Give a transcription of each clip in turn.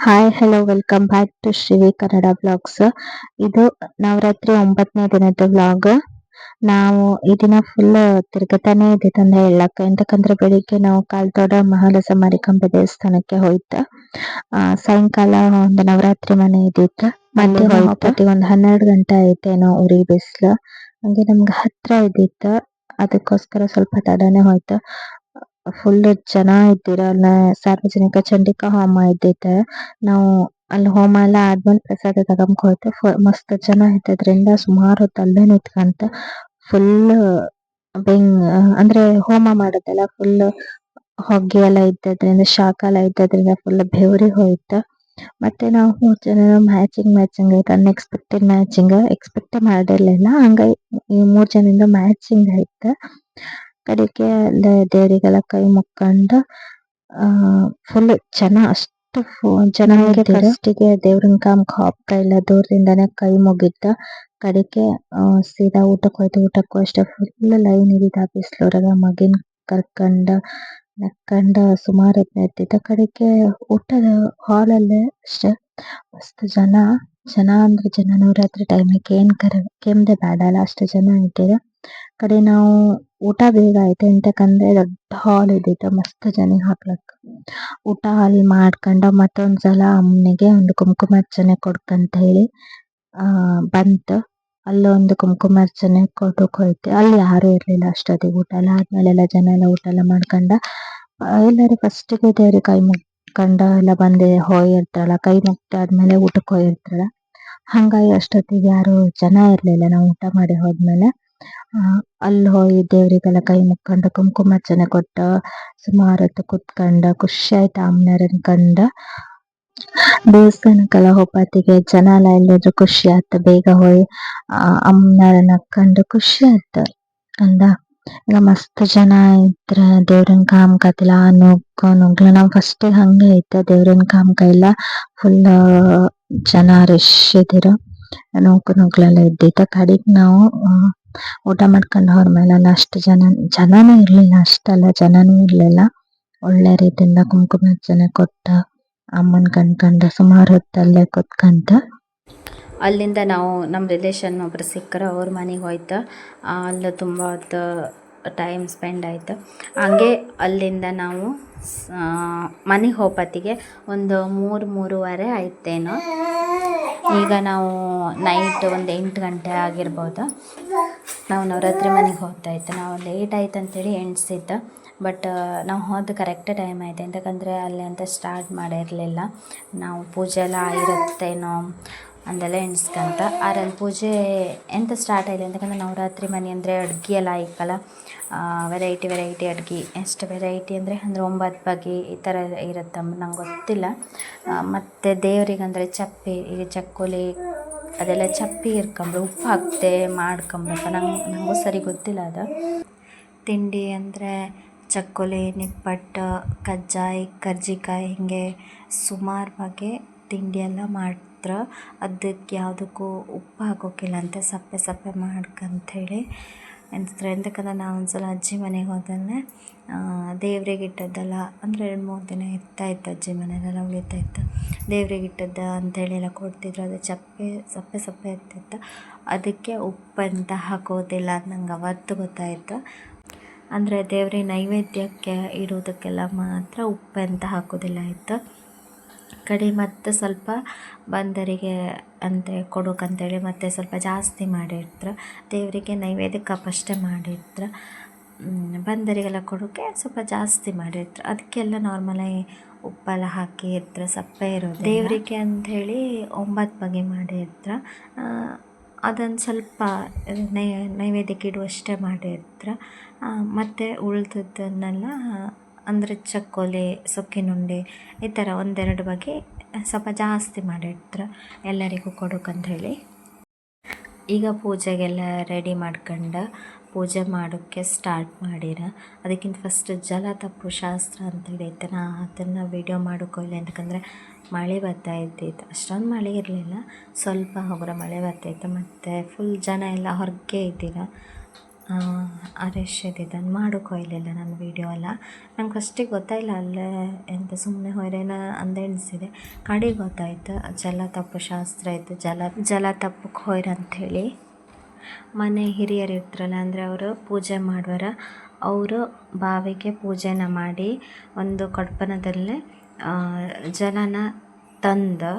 Hi hello welcome back to Shri Kannada blogs ಇದು ನವರಾತ್ರಿ ಒಂಬತ್ತನೇ ದಿನದ ಬ್ಲಾಗ್ ನಾವು ಈ ದಿನ ಫುಲ್ ತಿರ್ಗತಾನೆ ಇದ್ದಿತ್ತಂದ ಹೇಳಕ್ಕ. ಎಂತಕಂದ್ರೆ ಬೆಳಿಗ್ಗೆ ನಾವು ಕಾಲ್ತೋಡ ಮಹಾಲಸ ಮಾರಿಕಾಂಬೆ ದೇವಸ್ಥಾನಕ್ಕೆ ಹೋಯ್ತ. ಸಾಯಂಕಾಲ ಒಂದು ನವರಾತ್ರಿ ಮನೆ ಇದ್ದಿತ್ತು. ಮತ್ತೆ ಹೋಗ್ಬಿಟ್ಟು ಒಂದು ಹನ್ನೆರಡು ಗಂಟೆ ಆಯ್ತೇನೋ ಉರಿ ಬಿಸ್ಲು. ಹಂಗೆ ನಮ್ಗೆ ಹತ್ರ ಇದ್ದಿತ್ತು. ಅದಕ್ಕೋಸ್ಕರ ಸ್ವಲ್ಪ ತಡನೇ ಹೋಯ್ತು. ಫುಲ್ ಜನ ಇದ್ದಿರಲ್ಲ ಸಾರ್ವಜನಿಕ ಚಂಡಿಕಾ ಹೋಮ ಇದ್ದೈತೆ ನಾವು ಅಲ್ಲಿ ಹೋಮ ಎಲ್ಲ ಆದ್ಮೇಲೆ ಪ್ರಸಾದ ಹೋಯ್ತು ಫ- ಮಸ್ತ್ ಜನ ಇದ್ದದ್ರಿಂದ ಸುಮಾರು ಹೊತ್ತು ಅಲ್ಲೇ ನಿಂತ್ಕಂತ. ಫುಲ್ ಬೆಂಗ್ ಅಂದ್ರೆ ಹೋಮ ಮಾಡೋದಲ್ಲ ಫುಲ್ ಹೊಗೆ ಎಲ್ಲ ಇದ್ದದ್ರಿಂದ, ಶಾಖ ಎಲ್ಲ ಇದ್ದದ್ರಿಂದ ಫುಲ್ ಬೆವರಿ ಹೋಯ್ತು. ಮತ್ತೆ ನಾವು ಮೂರ್ ಜನ ಮ್ಯಾಚಿಂಗ್ ಮ್ಯಾಚಿಂಗ್ ಆಯ್ತು. ಅನ್ಎಕ್ಸ್ಪೆಕ್ಟೆಡ್ ಮ್ಯಾಚಿಂಗ್ ಎಕ್ಸ್ಪೆಕ್ಟ್ ಮಾಡಿರ್ಲಿಲ್ಲ ಹಂಗಾಗಿ ಮೂರ್ ಜನದಿಂದ ಮ್ಯಾಚಿಂಗ್ ಆಯ್ತು. ಕಡೆಗೆ ದೇವರಿಗೆಲ್ಲ ಕೈ ಮುಕ್ಕೊಂಡು ಅಹ್ ಫುಲ್ ಜನ ಅಷ್ಟು ಜನ ಫಸ್ಟಿಗೆ ದೇವ್ರನ್ ಕಾಮಕ್ ಹೋಗ್ತಾ ಇಲ್ಲ ದೂರದಿಂದಾನೇ ಕೈ ಮುಗಿದ್ದ. ಕಡೆಗೆ ಸೀದಾ ಊಟಕ್ಕೆ ಹೋಯ್ತು ಊಟಕ್ಕೂ ಅಷ್ಟೇ ಫುಲ್ ಲೈನ್ ಹಿಡಿದ ಮಗಿನ ಮಗಿನ್ ಕರ್ಕಂಡ ನಕ್ಕಂಡ ಸುಮಾರು ಹೊತ್ತು ನಿಂತಿದ್ದ ಕಡೆಗೆ ಊಟದ ಹಾಲ್ ಅಲ್ಲೇ ಅಷ್ಟೇ. ಮಸ್ತ್ ಜನ ಜನ ಅಂದ್ರೆ ಜನ ನವರಾತ್ರಿ ಟೈಮಿಗೆ ಏನ್ ಕರ ಕೆಮ್ಮದೆ ಬೇಡ ಅಲ್ಲ ಅಷ್ಟು ಜನ ಇದ್ದಿರ? ಕಡೆ ನಾವು ಊಟ ಬೇಗ ಆಯ್ತು. ಎಂತಕಂದ್ರೆ ದೊಡ್ಡ ಹಾಲ್ ಇದ್ದಿತ್ತು. ಮಸ್ತ್ ಜನ ಹಾಕ್ಲಕ್ ಊಟ ಅಲ್ಲಿ ಮಾಡ್ಕೊಂಡ ಮತ್ತೊಂದ್ಸಲ ಅಮ್ಮನಿಗೆ ಒಂದು ಕುಂಕುಮಾರ್ಚನೆ ಕೊಡ್ಕಂತ ಹೇಳಿ ಬಂತು. ಅಲ್ಲೊಂದು ಕುಂಕುಮಾರ್ಚನೆ ಕೊಟ್ಟಕ್ ಹೋಯ್ತೆ ಅಲ್ಲಿ ಯಾರು ಇರಲಿಲ್ಲ ಅಷ್ಟೊತ್ತಿಗೆ ಊಟ ಎಲ್ಲ. ಆದ್ಮೇಲೆ ಎಲ್ಲ ಜನ ಎಲ್ಲ ಊಟ ಎಲ್ಲ ಮಾಡ್ಕೊಂಡ ಎಲ್ಲರೂ ಫಸ್ಟಿಗೆ ದೇವ್ರಿಗೆ ಕೈ ಮುಗ್ಕಂಡ ಎಲ್ಲ ಬಂದೆ ಹೋಗಿರ್ತಾರಲ್ಲ, ಕೈ ಮುಗ್ದಾದ್ಮೇಲೆ ಊಟಕ್ಕೆ ಹೋಗಿರ್ತಾರ ಹಂಗಾಗಿ ಅಷ್ಟೊತ್ತಿಗೆ ಯಾರು ಜನ ಇರಲಿಲ್ಲ. ನಾವು ಊಟ ಮಾಡಿ ಹೋದ್ಮೇಲೆ. ಅಲ್ಲಿ ಹೋಗಿ ದೇವ್ರಿಗೆಲ್ಲ ಕೈ ಮುಕ್ಕೊಂಡು ಕುಂಕುಮಾರ್ಚನೆ ಕೊಟ್ಟ, ಸುಮಾರು ಹೊತ್ತು ಕುತ್ಕಂಡ ಖುಷಿ ಆಯ್ತು ಅಮ್ಮನವ್ರನ್ ಕಂಡ. ದೇವಸ್ಥಾನಕ್ಕೆಲ್ಲ ಹೋಗತ್ತಿಗೆ ಜನ ಎಲ್ಲ ಎಲ್ಲಿದ್ರು ಖುಷಿ ಆಯ್ತು, ಬೇಗ ಹೋಗಿ ಅಮ್ಮನವ್ರನ್ನ ಕಂಡು ಖುಷಿ ಆಯ್ತು. ಅಂದ, ಈಗ ಮಸ್ತ್ ಜನ ಇದ್ರ ದೇವ್ರನ್ ಕಾಮ್ಕತಿಲ್ಲ ನುಗ್ಗು ನುಗ್ಲ ನಾವ್ ಫಸ್ಟ್ ಹಂಗೆ ಐತೆ ದೇವ್ರನ್ ಕಾಮ್ ಇಲ್ಲ ಫುಲ್ ಜನ ರಶ್ ಇದಿರು. ನೂಕು ನುಗ್ಲೆಲ್ಲ ಇದ್ದಿತ್ತು. ಕಡೆಗೆ ನಾವು ಊಟ ಮಾಡ್ಕೊಂಡು ಹೊರಮೇಲೆಲ್ಲ ಅಷ್ಟು ಜನ, ಜನನೂ ಇರ್ಲಿಲ್ಲ, ಅಷ್ಟಲ್ಲ ಜನನೂ ಇರ್ಲಿಲ್ಲ. ಒಳ್ಳೆ ರೀತಿಯಿಂದ ಕುಂಕುಮ ಅರ್ಚನೆ ಕೊಟ್ಟ ಅಮ್ಮನ ಕಣ್ಕಂಡು, ಸುಮಾರು ಹೊತ್ತಲ್ಲೇ ಕುತ್ಕಂತ ಅಲ್ಲಿಂದ ನಾವು ನಮ್ಮ ರಿಲೇಷನ್ ಒಬ್ರು ಸಿಕ್ಕರು, ಅವ್ರ ಮನೆಗೆ ಹೋಯ್ತು. ಅಲ್ಲಿ ತುಂಬ ಹೊತ್ತು ಟೈಮ್ ಸ್ಪೆಂಡ್ ಆಯಿತು. ಹಂಗೆ ಅಲ್ಲಿಂದ ನಾವು ಮನೆಗೆ ಹೋಗತ್ತಿಗೆ ಒಂದು ಮೂರು, ಮೂರುವರೆ ಆಯ್ತೇನೋ. ಈಗ ನಾವು ನೈಟ್ ಒಂದು ಎಂಟು ಗಂಟೆ ಆಗಿರ್ಬೋದು. ನಾವು ನವರಾತ್ರಿ ಮನೆಗೆ ಹೋಗ್ತಾ ಇತ್ತು. ನಾವು ಲೇಟ್ ಆಯ್ತು ಅಂತೇಳಿ ಎಣಿಸಿದ್ದ. ಬಟ್ ನಾವು ಹೋದ ಕರೆಕ್ಟ್ ಟೈಮ್ ಆಯಿತು. ಯಾಕಂದರೆ ಅಲ್ಲಿ ಅಂತ ಸ್ಟಾರ್ಟ್ ಮಾಡಿರಲಿಲ್ಲ. ನಾವು ಪೂಜೆ ಎಲ್ಲ ಆಗಿರುತ್ತೇನೋ ಅಂದೆಲ್ಲ ಎಣಿಸ್ಕಂತ. ಆರಲ್ಲಿ ಪೂಜೆ ಎಂತ ಸ್ಟಾರ್ಟ್ ಆಯಿತು ಅಂತಕಂದ್ರೆ ನವರಾತ್ರಿ ಮನೆ ಅಂದರೆ ಅಡುಗೆ ಎಲ್ಲ ಆಯ್ಕಲ್ಲ ವೆರೈಟಿ ವೆರೈಟಿ ಅಡುಗೆ. ಎಷ್ಟು ವೆರೈಟಿ ಅಂದರೆ ಅಂದರೆ ಒಂಬತ್ತು ಬಗೆ ಈ ಥರ ಇರುತ್ತೆ ನಂಗೆ ಗೊತ್ತಿಲ್ಲ. ಮತ್ತು ದೇವರಿಗೆ ಅಂದರೆ ಚಪ್ಪೆ, ಈಗ ಚಕ್ಕುಲಿ ಅದೆಲ್ಲ ಚಪ್ಪಿ ಇರ್ಕೊಂಬ್ಳು ಉಪ್ಪು ಹಾಕ್ತೆ ಮಾಡ್ಕೊಂಬ್ರಪ್ಪ ನಂಗೆ ನನಗೂ ಸರಿ ಗೊತ್ತಿಲ್ಲ ಅದು. ತಿಂಡಿ ಅಂದರೆ ಚಕ್ಕುಲಿ, ನಿಪ್ಪಟ್ಟು, ಕಜ್ಜಾಯ, ಕರ್ಜಿಕಾಯಿ ಹೀಗೆ ಸುಮಾರು ಬಗೆ ತಿಂಡಿ ಎಲ್ಲ ಮಾಡ್ತಾರೆ ಅದಕ್ಕೆ ಯಾವುದಕ್ಕೂ ಉಪ್ಪು ಹಾಕೋಕ್ಕಿಲ್ಲ ಅಂತ ಸಪ್ಪೆ ಸಪ್ಪೆ ಮಾಡ್ಕಂಥೇಳಿ ಎಂತಂದ್ರೆ ಎಂತಕ್ಕಂದ್ರೆ ನಾವು ಒಂದ್ಸಲ ಅಜ್ಜಿ ಮನೆಗೆ ಹೋದಲ್ಲಿ ದೇವ್ರಿಗೆ ಇಟ್ಟದ್ದೆಲ್ಲ, ಅಂದರೆ ಎರಡು ಮೂರು ದಿನ ಇರ್ತಾ ಇತ್ತು ಅಜ್ಜಿ ಮನೆಯಲ್ಲೆಲ್ಲ ಉಳಿತಾ ಇತ್ತು. ದೇವ್ರಿಗೆ ಇಟ್ಟದ್ದು ಅಂಥೇಳಿ ಎಲ್ಲ ಕೊಡ್ತಿದ್ರು, ಅದು ಚಪ್ಪೆ, ಸಪ್ಪೆ ಸಪ್ಪೆ ಇರ್ತಿತ್ತು ಅದಕ್ಕೆ ಉಪ್ಪು ಅಂತ ಹಾಕೋದಿಲ್ಲ ಅಂತ ನಂಗೆ ಅವತ್ತು ಗೊತ್ತಾಯಿತು. ಅಂದರೆ ದೇವ್ರಿಗೆ ನೈವೇದ್ಯಕ್ಕೆ ಇಡೋದಕ್ಕೆಲ್ಲ ಮಾತ್ರ ಉಪ್ಪು ಅಂತ ಹಾಕೋದಿಲ್ಲ ಇತ್ತು. ಕಡೆ ಮತ್ತೆ ಸ್ವಲ್ಪ ಬಂದರಿಗೆ ಅಂದರೆ ಕೊಡೋಕಂತೇಳಿ ಮತ್ತೆ ಸ್ವಲ್ಪ ಜಾಸ್ತಿ ಮಾಡಿರ್ತಾರೆ ದೇವರಿಗೆ ನೈವೇದ್ಯಕ್ಕೆ ಅಷ್ಟೇ ಮಾಡಿರ್ತಾರೆ ಬಂದರಿಗೆಲ್ಲ ಕೊಡೋಕ್ಕೆ ಸ್ವಲ್ಪ ಜಾಸ್ತಿ ಮಾಡಿರ್ತಾರೆ ಅದಕ್ಕೆಲ್ಲ ನಾರ್ಮಲಾಗಿ ಉಪ್ಪೆಲ್ಲ ಹಾಕಿ ಇರ್ತಾರೆ ಸಪ್ಪೆ ಇರೋದು ದೇವರಿಗೆ ಅಂಥೇಳಿ ಒಂಬತ್ತು ಬಗೆ ಮಾಡಿರ್ತಾರೆ ಅದೊಂದು ಸ್ವಲ್ಪ ನೈ, ನೈವೇದ್ಯಕ್ಕೆ ಇಡುವಷ್ಟೇ ಮಾಡಿರ್ತಾರೆ ಮತ್ತು ಉಳಿದದ್ದನ್ನೆಲ್ಲ ಅಂದರೆ ಚಕ್ಕೋಲಿ, ಸೊಕ್ಕಿನುಂಡೆ, ಈ ಥರ ಒಂದೆರಡು ಬಗೆ ಸ್ವಲ್ಪ ಜಾಸ್ತಿ ಮಾಡಿರ್ತಾರೆ ಎಲ್ಲರಿಗೂ ಕೊಡೋಕಂತ ಹೇಳಿ ಈಗ ಪೂಜೆಗೆಲ್ಲ ರೆಡಿ ಮಾಡ್ಕೊಂಡು ಪೂಜೆ ಮಾಡೋಕ್ಕೆ ಸ್ಟಾರ್ಟ್ ಮಾಡಿರ. ಅದಕ್ಕಿಂತ ಫಸ್ಟ್ ಜಲ ತಪ್ಪು ಶಾಸ್ತ್ರ ಅಂತೇಳಿ ಐತೆ ನಾ ಅದನ್ನು ವಿಡಿಯೋ ಮಾಡೋಕ್ಕೋಗಿಲ್ಲ ಯಾಕಂದರೆ ಮಳೆ ಬರ್ತಾ ಇದ್ದಿತ್ತು. ಅಷ್ಟೊಂದು ಮಳೆ ಇರಲಿಲ್ಲ. ಸ್ವಲ್ಪ ಹೋಗ್ರ ಮಳೆ ಬರ್ತಾಯಿತ್ತು ಮತ್ತು ಫುಲ್ ಜನ ಎಲ್ಲ ಹೊರಗೆ ಇದ್ದೀರ. ಅರೆಶ್ ಮಾಡು ಕೊಯ್ಲಿಲ್ಲ ನನ್ನ ವೀಡಿಯೋ ಎಲ್ಲ. ನಂಗೆ ಫಸ್ಟಿಗೆ ಗೊತ್ತಾಯಿಲ್ಲ ಅಲ್ಲೇ ಎಂತ ಸುಮ್ಮನೆ ಹೊರೇನ ಅಂದ ಎಣಿಸಿದೆ. ಕಡೆಗೆ ಗೊತ್ತಾಯ್ತು, ಜಲ ತಪ್ಪು ಶಾಸ್ತ್ರ ಇತ್ತು, ಜಲ ಜಲ ತಪ್ಪಕ್ಕೆ ಹೊಯ್ರ ಅಂಥೇಳಿ ಮನೆ ಹಿರಿಯರು ಇರ್ತಾರಲ್ಲ ಅಂದರೆ ಅವರು ಪೂಜೆ ಮಾಡುವರ. ಅವರು ಬಾವಿಗೆ ಪೂಜೆನ ಮಾಡಿ ಒಂದು ಕಡ್ಪನದಲ್ಲೇ ಜಲನ ತಂದು.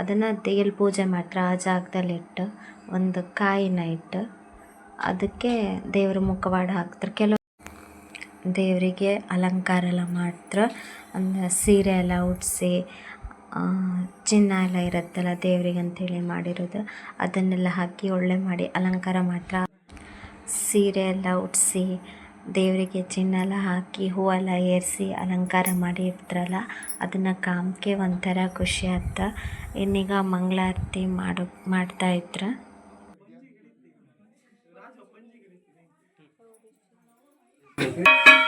ಅದನ್ನು ಎಲ್ಲಿ ಪೂಜೆ ಮಾಡ್ತಾರೆ ಆ ಜಾಗದಲ್ಲಿಟ್ಟು ಒಂದು ಕಾಯಿನ ಇಟ್ಟು ಅದಕ್ಕೆ ದೇವ್ರ ಮುಖವಾಡ ಹಾಕ್ತಾರೆ. ಕೆಲವು ದೇವರಿಗೆ ಅಲಂಕಾರ ಎಲ್ಲ ಮಾಡ್ತಾರೆ. ಅಂದರೆ ಸೀರೆ ಎಲ್ಲ ಉಡಿಸಿ ಚಿನ್ನ ಎಲ್ಲ ಇರುತ್ತಲ್ಲ ದೇವರಿಗೆ ಅಂಥೇಳಿ ಮಾಡಿರೋದು, ಅದನ್ನೆಲ್ಲ ಹಾಕಿ ಒಳ್ಳೆ ಮಾಡಿ ಅಲಂಕಾರ ಮಾತ್ರ ಸೀರೆ ಎಲ್ಲ ಉಡಿಸಿ, ದೇವರಿಗೆ ಚಿನ್ನ ಎಲ್ಲ ಹಾಕಿ ಹೂವೆಲ್ಲ ಏರಿಸಿ ಅಲಂಕಾರ ಮಾಡಿ ಇರ್ತಾರಲ್ಲ ಅದನ್ನು ಕಾಮಕ್ಕೆ ಒಂಥರ ಖುಷಿ ಆತ ಇನ್ನೀಗ ಮಂಗಳಾರತಿ ಮಾಡೋ, ಮಾಡ್ತಾ ಇದ್ರು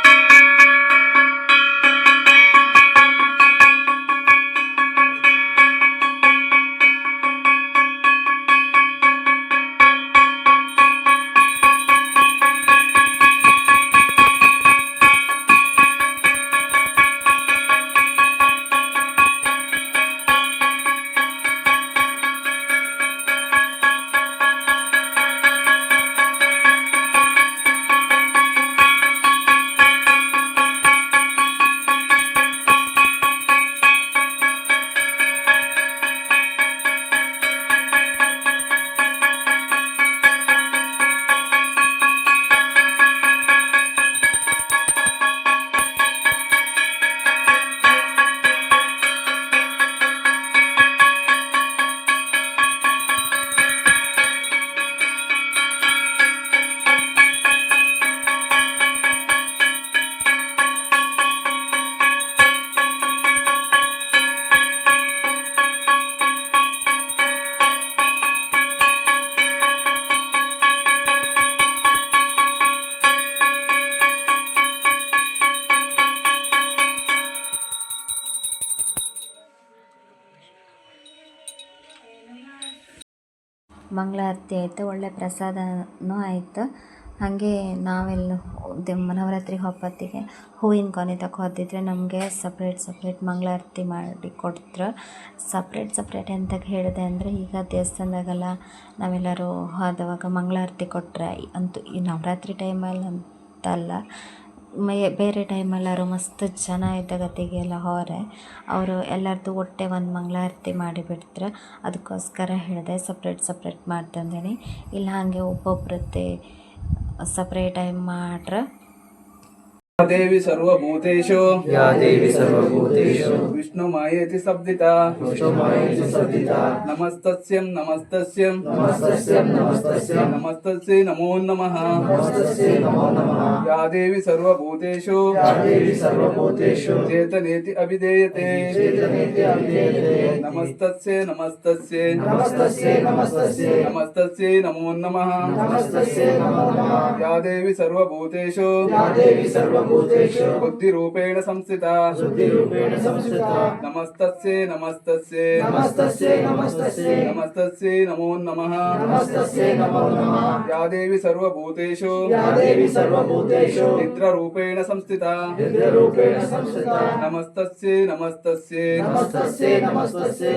ಮಂಗಳಾರತಿ ಆಯಿತು, ಒಳ್ಳೆ ಪ್ರಸಾದನೂ ಆಯಿತು. ಹಾಗೆ ನಾವೆಲ್ಲ ನವರಾತ್ರಿ ಹಬ್ಬತ್ತಿಗೆ ಹೂವಿನ ಕೊನೆ ತಗೋದಿದ್ರೆ ನಮಗೆ ಸಪ್ರೇಟ್ ಸಪ್ರೇಟ್ ಮಂಗಳಾರತಿ ಮಾಡಿ ಕೊಡ್ತಾರೆ ಸಪ್ರೇಟ್ ಸಪ್ರೇಟ್ ಎಂತಕ್ಕೆ ಹೇಳಿದೆ ಅಂದರೆ ಈಗ ದೇವಸ್ಥಾನದಾಗೆಲ್ಲ ನಾವೆಲ್ಲರೂ ಹೋದವಾಗ ಮಂಗಳಾರತಿ ಕೊಟ್ಟರೆ ಅಂತೂ ಈ ನವರಾತ್ರಿ ಟೈಮಲ್ಲಿ ಅಂತಲ್ಲ. ಬೇರೆ ಟೈಮಲ್ಲಾದ್ರು ಮಸ್ತ್ ಜನ ಇದ್ದಾಗತ್ತಿಗೆಲ್ಲ ಹೋರೆ ಅವರು. ಎಲ್ಲರದ್ದು ಒಟ್ಟೆ ಒಂದು ಮಂಗಳಾರತಿ ಮಾಡಿಬಿಡ್ತಾರೆ ಅದಕ್ಕೋಸ್ಕರ ಹೇಳಿದೆ ಸಪ್ರೇಟ್ ಸಪ್ರೇಟ್ ಮಾಡ್ತಂದೇಳಿ ಇಲ್ಲ ಹಾಗೆ ಒಬ್ಬೊಬ್ರದ್ದೇ ಸಪ್ರೇಟಾಗಿ ಮಾಡ್ರೆ. देवी सर्वभूतेषु या देवी सर्वभूतेषु विष्णुमायेति शब्दिता विष्णुमायेति सतिता नमस्तस्यं नमस्तस्यं नमस्तस्यै नमस्तस्यै नमस्तस्यै नमो नमः नमस्तस्यै नमो नमः या देवी सर्वभूतेषु या देवी सर्वभूतेषु चेतनेति अभिधेयते चेतनेति अभिधेयते नमस्तस्यै नमस्तस्यै नमस्तस्यै नमस्तस्यै नमस्तस्यै नमो नमः नमस्तस्यै नमो नमः या देवी सर्वभूतेषु या देवी सर्वभूतेषु బుద్ధి రూపేణ సంస్థిత. నమస్తస్యే నమస్తస్యే నమస్తస్యే నమో నమ. యా దేవి సర్వభూతేషు. నిద్ర రూపేణ సంస్థిత. నమస్తస్యే నమస్తస్యే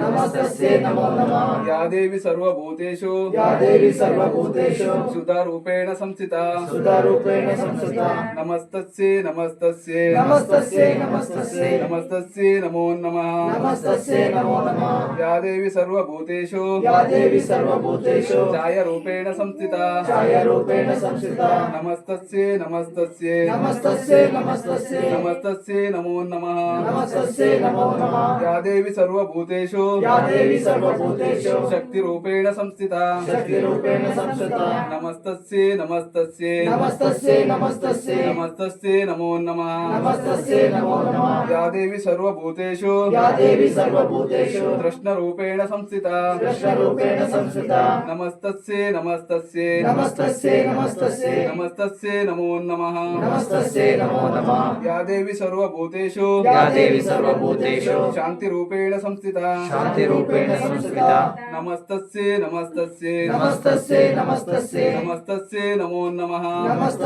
నమస్తస్యే నమో నమ. యా దేవి సర్వభూతేషు. సుధా రూపేణ సంస్థిత. సుధా రూపేణ నమస్తస్యే నమస్తస్యే. నమస్తస్యే నమస్తస్యే. నమస్తస్యే నమో నమః. నమస్తస్యే నమో నమః. యా దేవి సర్వభూతేషు. యా దేవి సర్వభూతేషు. ఛాయ రూపేణ సంస్థిత. ఛాయ రూపేణ సంస్థిత నమో నమః. నమస్తస్యే నమో శక్తి రూపేణ సంస్థిత. శక్తి రూపేణ నమస్తస్యే నమస్తస్యే నమో నమః. నమస్తస్యే నమో నమః. యాదేవి సర్వభూతేషు. యాదేవి సర్వభూతేషు. కృష్ణ రూపేణ సంస్థిత. కృష్ణ రూపేణ సంస్థిత నమస్తస్యే నమస్తస్యే నమస్తస్యే నమస్తస్యే నమస్తస్యే నమో నమః. యాదేవి సర్వభూతేషు. శాంతి రూపేణ సంస్థిత. శాంతి రూపేణ సంస్థిత నమస్తస్యే నమో నమః.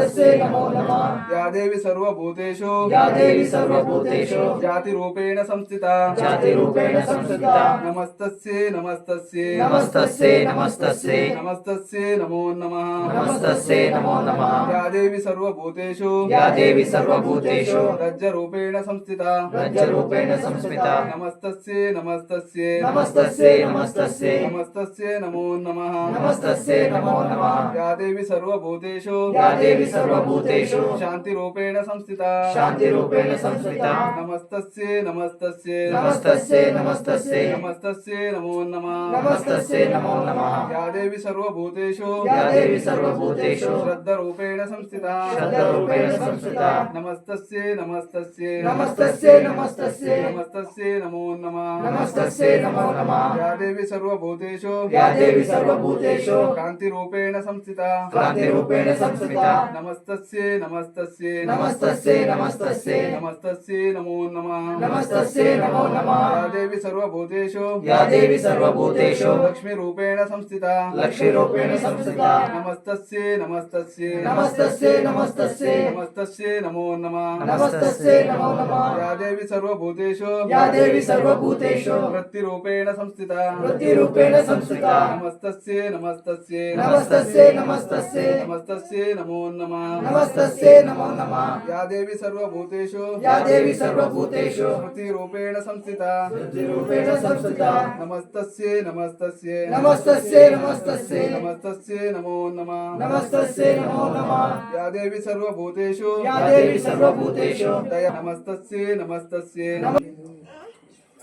नमस्तस्यै नमो नमः नमस्तस्यै नमो नमः। या देवी सर्वभूतेषु। या देवी सर्वभूतेषु। जातिरूपेण संस्थिता। जातिरूपेण संस्थिता। नमस्तस्यै नमस्तस्यै। नमस्तस्यै नमस्तस्यै। नमस्तस्यै नमो नमः। नमस्तस्यै नमो नमः। या देवी सर्वभूतेषु। या देवी सर्वभूतेषु। रज्जरूपेण संस्थिता। रज्जरूपेण संस्थिता। नमस्तस्यै नमस्तस्यै। नमस्तस्यै नमस्तस्यै। नमस्तस्यै नमो नमः। नमस्तस्यै नमो नमः। या देवी सर्वभूतेषु। या देवी సర్వభూతేషు. శాంతి రూపేణ సంస్థిత. శాంతి రూపేణ సంస్థిత. నమస్తస్యే నమస్తస్యే నమస్తస్యే నమస్తస్యే నమస్తస్యే నమో నమః. నమస్తస్యే నమో నమః. యా దేవి సర్వభూతేషు. యా దేవి సర్వభూతేషు. శ్రద్ధ రూపేణ సంస్థిత. శ్రద్ధ రూపేణ సంస్థిత. నమస్తస్యే నమస్తస్యే నమస్తస్యే నమస్తస్యే నమస్తస్యే నమో నమః. నమస్తస్యే నమో నమః. యా సర్వభూతేషు. యా సర్వభూతేషు. కాంతి రూపేణ సంస్థిత. కాంతి రూపేణ సంస్థిత. నమ నమస్తస్యే నమస్తస్యే నమస్తస్యే నమస్తస్యే నమస్తస్యే నమో నమ. నమస్తస్యే నమో నమ. యాదేవి సర్వభూతేషు. యాదేవి సర్వభూతేషు. లక్ష్మీ రూపేణ సంస్థిత. లక్ష్మీ రూపేణ సంస్థిత. నమస్తస్యే నమస్తస్యే నమస్తస్యే నమస్తస్యే నమస్తస్యే నమో నమ. నమస్తస్యే నమో నమ. యాదేవి సర్వభూతేషు. యాదేవి సర్వభూతేషు. వృత్తి రూపేణ సంస్థిత. వృత్తి రూపేణ సంస్థిత. నమస్తస్యే నమస్తస్యే నమస్తస్యే నమస్తస్యే నమస్తస్యే నమో నమ. ನಮಸ್ತಸ್ಯೇ ನಮೋ ನಮಃ. ಯಾ ದೇವಿ ಸರ್ವಭೂತೇಷು ಯಾ ದೇವಿ ಸರ್ವಭೂತೇಷು ಸ್ಮೃತಿ ರೂಪೇಣ ಸಂಸ್ಥಿತಾ. ಸ್ಮೃತಿ ರೂಪೇಣ ಸಂಸ್ಥಿತಾ. ನಮಸ್ತಸ್ಯೇ ನಮಸ್ತಸ್ಯೇ. ನಮಸ್ತಸ್ಯೇ ನಮಸ್ತಸ್ಯೇ. ನಮಸ್ತಸ್ಯೇ ನಮೋ ನಮಃ. ನಮಸ್ತಸ್ಯೇ ನಮೋ ನಮಃ. ಯಾ ದೇವಿ ಸರ್ವಭೂತೇಷು ಯಾ ದೇವಿ ಸರ್ವಭೂತೇಷು ದಯ ನಮಸ್ತಸ್ಯೇ ನಮಸ್ತಸ್ಯೇ.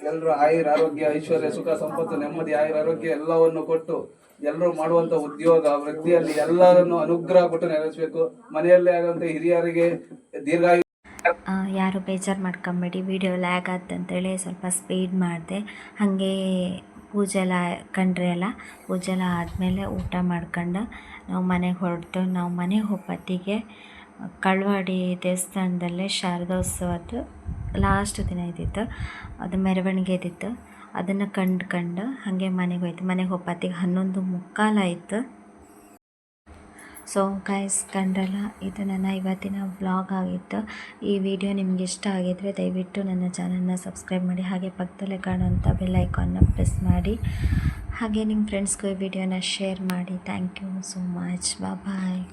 ಎಲ್ಲರೂ ಆಯುರ್ ಆರೋಗ್ಯ ಐಶ್ವರ್ಯ ಸುಖ ಸಂಪತ್ತು ನೆಮ್ಮದಿ ಆಯುರ್ ಆರೋಗ್ಯ ಎಲ್ಲವನ್ನು ಕೊಟ್ಟು ಎಲ್ಲರೂ ಮಾಡುವಂತ ಉದ್ಯೋಗ, ವೃತ್ತಿಯಲ್ಲಿ ಎಲ್ಲರನ್ನು ಅನುಗ್ರಹ ಕೊಟ್ಟು ನೆರವೇರಿಸಬೇಕು. ಮನೆಯಲ್ಲೇ ಆಗುವಂತ ಹಿರಿಯರಿಗೆ ದೀರ್ಘಾಯು ಯಾರು ಬೇಜಾರು ಮಾಡ್ಕೊಂಬೇಡಿ ವಿಡಿಯೋ ಲ್ಯಾಗ್ ಅಂತೇಳಿ ಸ್ವಲ್ಪ ಸ್ಪೀಡ್ ಮಾಡಿದೆ. ಹಾಗೆ ಪೂಜೆ ಎಲ್ಲ ಕಂಡ್ರೆ ಎಲ್ಲ ಪೂಜೆ ಎಲ್ಲ ಆದಮೇಲೆ ಊಟ ಮಾಡ್ಕೊಂಡು ನಾವು ಮನೆಗೆ ಹೊರಟು. ನಾವು ಮನೆಗೆ ಹೋಗೋತ್ತಿಗೆ ಕಳ್ವಾಡಿ ದೇವಸ್ಥಾನದಲ್ಲೇ ಶಾರದೋತ್ಸವದ್ದು ಲಾಸ್ಟ್ ದಿನ ಇದ್ದಿತ್ತು. ಅದು ಮೆರವಣಿಗೆ ಇದ್ದಿತ್ತು ಅದನ್ನು ಕಂಡು ಕಂಡು ಹಾಗೆ ಮನೆಗೆ ಹೋಯ್ತು. ಮನೆಗೆ ಹೋಗ್ಪತ್ತಿಗೆ ಹನ್ನೊಂದು ಮುಕ್ಕಾಲಾಯಿತು ಸೊ ಗೈಸ್ ಕಂಡ್ರಲ್ಲ, ಇದು ನನ್ನ ಇವತ್ತಿನ ವ್ಲಾಗ್ ಆಗಿತ್ತು. ಈ ವಿಡಿಯೋ ನಿಮ್ಗೆ ಇಷ್ಟ ಆಗಿದ್ರೆ ದಯವಿಟ್ಟು ನನ್ನ ಚಾನಲ್ನ ಸಬ್ಸ್ಕ್ರೈಬ್ ಮಾಡಿ, ಹಾಗೆ ಪಕ್ಕದಲ್ಲೇ ಕಾಣುವಂಥ ಬೆಲ್ ಐಕಾನ್ನ ಪ್ರೆಸ್ ಮಾಡಿ. ಹಾಗೆ ನಿಮ್ಮ ಫ್ರೆಂಡ್ಸ್ಗೂ ಈ ವಿಡಿಯೋನ ಶೇರ್ ಮಾಡಿ. Thank you so much bye